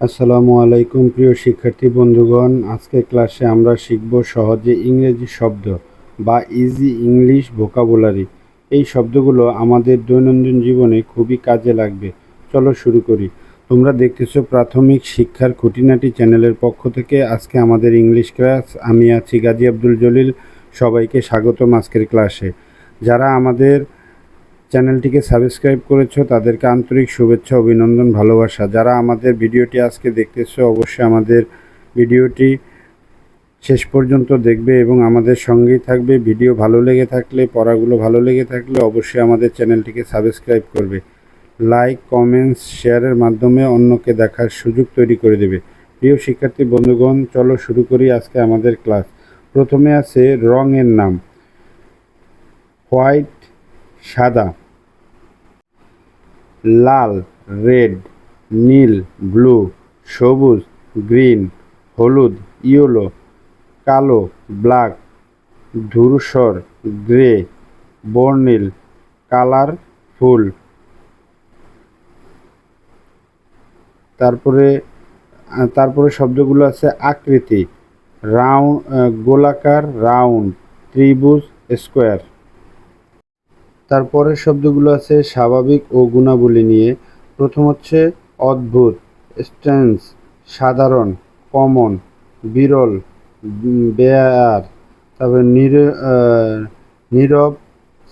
আসসালামু আলাইকুম, প্রিয় শিক্ষার্থী বন্ধুগণ। আজকে ক্লাসে আমরা শিখব সহজে ইংরেজি শব্দ বা ইজি ইংলিশ ভোকাবুলারি এই শব্দগুলো আমাদের দৈনন্দিন জীবনে খুবই কাজে লাগবে। চলো শুরু করি। তোমরা দেখতেছো প্রাথমিক শিক্ষার খুঁটিনাটি চ্যানেলের পক্ষ থেকে আজকে আমাদের ইংলিশ ক্লাস আমি আছি গাজী আব্দুল জলিল। সবাইকে স্বাগতম আজকের ক্লাসে। যারা আমাদের চ্যানেলটিকে সাবস্ক্রাইব করেছ, তাদেরকে আন্তরিক শুভেচ্ছা, অভিনন্দন, ভালোবাসা। যারা আমাদের ভিডিওটি আজকে দেখতেছো অবশ্যই আমাদের ভিডিওটি শেষ পর্যন্ত দেখবে এবং আমাদের সঙ্গেই থাকবে। ভিডিও ভালো লেগে থাকলে, পড়াগুলো ভালো লেগে থাকলে অবশ্যই আমাদের চ্যানেলটিকে সাবস্ক্রাইব করবে। লাইক, কমেন্টস, শেয়ারের মাধ্যমে অন্যকে দেখার সুযোগ তৈরি করে দেবে। প্রিয় শিক্ষার্থী বন্ধুগণ, চলো শুরু করি আজকে আমাদের ক্লাস। প্রথমে আছে রঙের নাম। হোয়াইট, সাদা। লাল, রেড, নীল, ব্লু, সবুজ, গ্রিন, হলুদ, ইয়েলো, কালো, ব্ল্যাক, ধূসর, গ্রে, বর্ণিল কালারফুল তারপরে তারপরে শব্দগুলো আছে আকৃতি। রাউন্ড গোলাকার, রাউন্ড, ত্রিভুজ, স্কোয়ার। তারপরের শব্দগুলো আছে স্বাভাবিক ও গুণাবলী নিয়ে। প্রথম হচ্ছে অদ্ভুত স্ট্রেঞ্জ সাধারণ কমন বিরল বেয়ার, তারপরে নির নীরব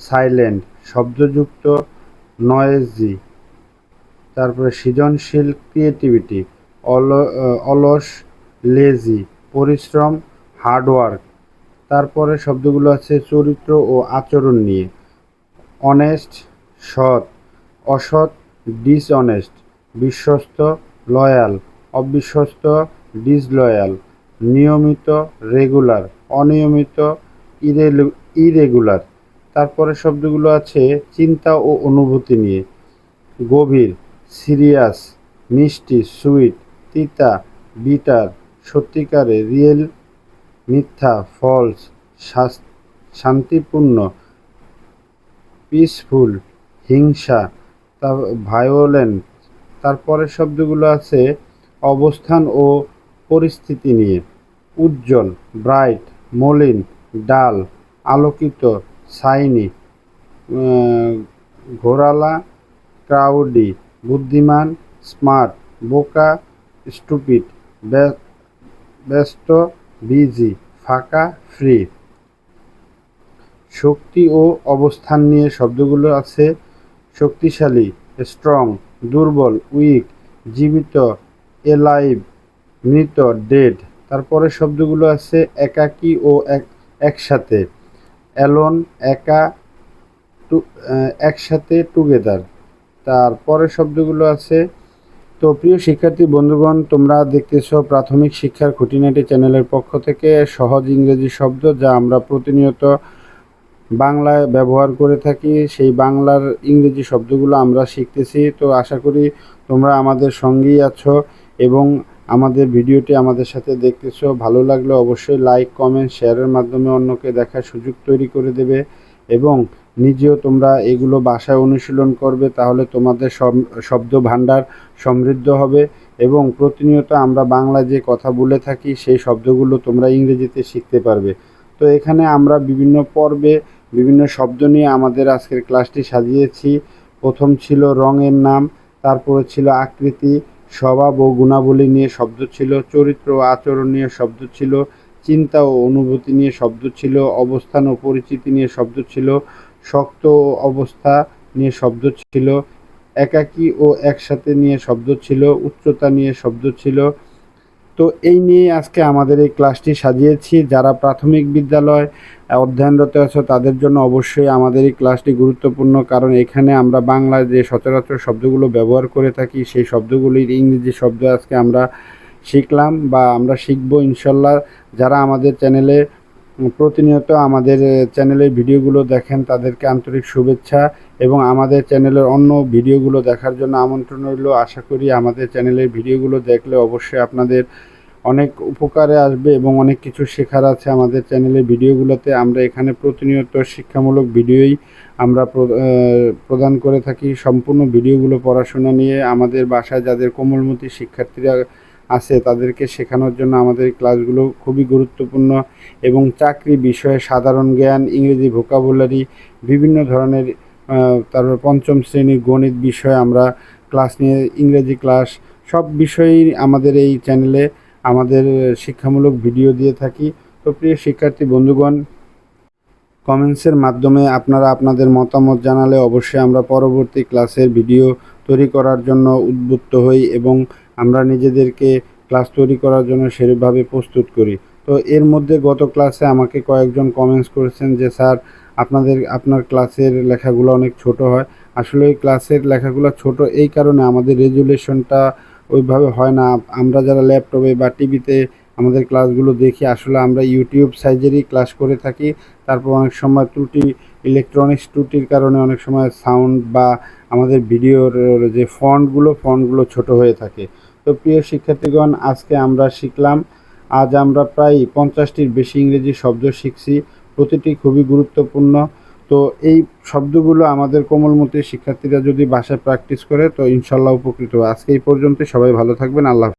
সাইলেন্ট শব্দযুক্ত নয়েজি তারপরে সৃজনশীল ক্রিয়েটিভিটি অল অলস লেজি পরিশ্রম হার্ডওয়ার্ক তারপরে শব্দগুলো আছে চরিত্র ও আচরণ নিয়ে। অনেস্ট সৎ, অসৎ ডিসঅনেস্ট বিশ্বস্ত লয়াল অবিশ্বস্ত ডিসলয়াল নিয়মিত রেগুলার অনিয়মিত ইরেগুলার তারপরে শব্দগুলো আছে চিন্তা ও অনুভূতি নিয়ে। গভীর সিরিয়াস মিষ্টি সুইট তিতা বিটার সত্যিকারে রিয়েল মিথ্যা ফলস শান্তিপূর্ণ পিসফুল হিংসা তার ভায়োলেন্ট তারপরের শব্দগুলো আছে অবস্থান ও পরিস্থিতি নিয়ে। উজ্জ্বল ব্রাইট মলিন, ডাল, আলোকিত সাইনি ঘোরালা ক্রাউডি বুদ্ধিমান স্মার্ট বোকা স্টুপিড ব্যস্ত বিজি ফাঁকা ফ্রি শক্তি ও অবস্থান নিয়ে শব্দগুলো আছে। শক্তিশালী স্ট্রং দুর্বল উইক জীবিত এলাইভ মৃত ডেড তারপরে শব্দগুলো আছে একাকী ও এক একসাথে। অ্যালোন একা টু একসাথে টুগেদার তারপরের শব্দগুলো আছে। তো প্রিয় শিক্ষার্থী, বন্ধুগণ, তোমরা দেখতেছো প্রাথমিক শিক্ষার খুঁটিনাটি চ্যানেলের পক্ষ থেকে সহজ ইংরেজি শব্দ, যা আমরা প্রতিনিয়ত বাংলায় ব্যবহার করে থাকি, সেই বাংলার ইংরেজি শব্দগুলো আমরা শিখতেছি। তো আশা করি তোমরা আমাদের সঙ্গেই আছো এবং আমাদের ভিডিওটি আমাদের সাথে দেখতেছো। ভালো লাগলে অবশ্যই লাইক কমেন্ট শেয়ারের মাধ্যমে অন্যকে দেখার সুযোগ তৈরি করে দেবে এবং নিজেও তোমরা এগুলো বাসায় অনুশীলন করবে, তাহলে তোমাদের শব্দ ভাণ্ডার সমৃদ্ধ হবে এবং প্রতিনিয়ত আমরা বাংলা যে কথা বলে থাকি, সেই শব্দগুলো তোমরা ইংরেজিতে শিখতে পারবে। তো এখানে আমরা বিভিন্ন পর্বে বিভিন্ন শব্দ নিয়ে আমাদের আজকের ক্লাসটি সাজিয়েছি। প্রথম ছিল রঙের নাম, তারপরে ছিল আকৃতি, স্বভাব ও গুণাবলী নিয়ে শব্দ ছিল, চরিত্র ও আচরণ নিয়ে শব্দ ছিল, চিন্তা ও অনুভূতি নিয়ে শব্দ ছিল, অবস্থান ও পরিচিতি নিয়ে শব্দ ছিল, শক্ত ও অবস্থা নিয়ে শব্দ ছিল, একাকী ও একসাথে নিয়ে শব্দ ছিল, উচ্চতা নিয়ে শব্দ ছিল। তো এই নিয়ে আজকে আমাদের এই ক্লাসটি সাজিয়েছি। যারা প্রাথমিক বিদ্যালয় অধ্যয়নরত আছো, তাদের জন্য অবশ্যই আমাদের এই ক্লাসটি গুরুত্বপূর্ণ, কারণ এখানে আমরা বাংলায় যে সচরাচর শব্দগুলো ব্যবহার করে থাকি, সেই শব্দগুলির ইংরেজি শব্দ আজকে আমরা শিখলাম বা আমরা শিখব ইনশাল্লাহ। যারা আমাদের চ্যানেলে প্রতিনিয়ত আমাদের চ্যানেলের ভিডিওগুলো দেখেন, তাদেরকে আন্তরিক শুভেচ্ছা এবং আমাদের চ্যানেলের অন্য ভিডিওগুলো দেখার জন্য আমন্ত্রণ রইল। আশা করি আমাদের চ্যানেলের ভিডিওগুলো দেখলে অবশ্যই আপনাদের অনেক উপকারে আসবে এবং অনেক কিছু শেখার আছে আমাদের চ্যানেলের ভিডিওগুলোতে। আমরা এখানে প্রতিনিয়ত শিক্ষামূলক ভিডিওই আমরা প্র- প্রদান করে থাকি। সম্পূর্ণ ভিডিওগুলো পড়াশোনা নিয়ে আমাদের বাসায় যাদের কোমলমতি শিক্ষার্থীরা আছে তাদেরকে শেখানোর জন্য আমাদের ক্লাসগুলো খুবই গুরুত্বপূর্ণ এবং চাকরি বিষয়ে সাধারণ জ্ঞান, ইংরেজি ভোকাবুলারি বিভিন্ন ধরনের তারপর পঞ্চম শ্রেণির গণিত বিষয়ে আমরা ক্লাস নিয়ে ইংরেজি ক্লাস সব বিষয়েই আমাদের এই চ্যানেলে আমাদের শিক্ষামূলক ভিডিও দিয়ে থাকি। তো প্রিয় শিক্ষার্থী বন্ধুগণ, কমেন্টসের মাধ্যমে আপনারা আপনাদের মতামত জানালে অবশ্যই আমরা পরবর্তী ক্লাসের ভিডিও তৈরি করার জন্য উদ্বুদ্ধ হই এবং আমরা নিজেদেরকে ক্লাস তৈরি করার জন্য সেভাবে প্রস্তুত করি। তো এর মধ্যে গত ক্লাসে আমাকে কয়েকজন কমেন্টস করেছেন যে, স্যার, আপনাদের, আপনার ক্লাসের লেখাগুলো অনেক ছোট হয়। আসলে ওই ক্লাসের লেখাগুলো ছোট এই কারণে আমাদের রেজুলেশনটা ওইভাবে হয় না। আমরা যারা ল্যাপটপে বা টিভিতে আমাদের ক্লাসগুলো দেখি, আসলে আমরা ইউটিউব সাইজেরই ক্লাস করে থাকি। তারপর অনেক সময় ত্রুটি ইলেকট্রনিক্স ত্রুটির কারণে অনেক সময় সাউন্ড বা আমাদের ভিডিওর যে ফন্টগুলো ফন্টগুলো ছোট হয়ে থাকে। তো প্রিয় শিক্ষার্থীগণ, আজকে আমরা শিখলাম, আজ আমরা প্রায় পঞ্চাশটির বেশি ইংরেজি শব্দ শিখছি। প্রতিটি খুবই গুরুত্বপূর্ণ। তো এই শব্দগুলো আমাদের কোমলমতি শিক্ষার্থীরা যদি বাসায় প্র্যাকটিস করে, তো ইনশাল্লাহ উপকৃত আজকে এই পর্যন্ত সবাই ভালো থাকবেন। আল্লাহ।